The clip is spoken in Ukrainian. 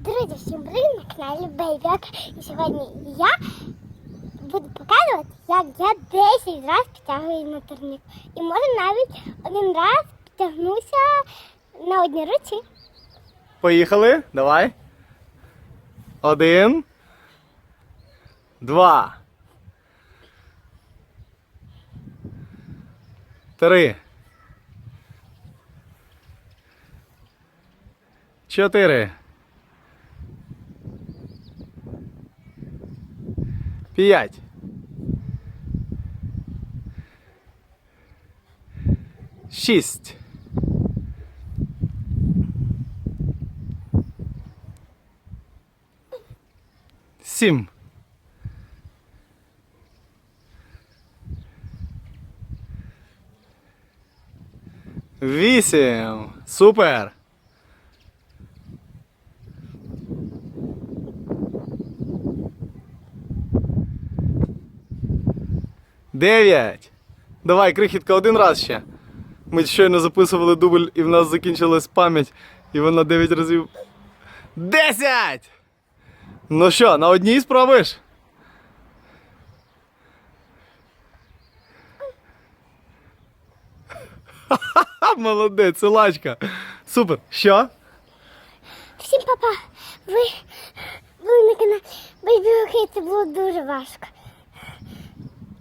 Друзі, всім привіт на каналі Бейбяк. І сьогодні я буду показувати, як я 10 разів підтягую на турнік. І може навіть один раз підтягнуся на одній руці. Поїхали. Давай. Один. Два. Три. Чотири. П'ять. Шість. Сім. Вісім. Супер. Дев'ять. Давай, крихітка, один раз ще. Ми щойно записували дубль і в нас закінчилась пам'ять, і вона 9 разів. Десять! Ну що, на одній спробуєш? Ха-ха, молодець, силачка. Супер. Що? Всім папа, ви були на каналі Бейбяк, і це було дуже важко.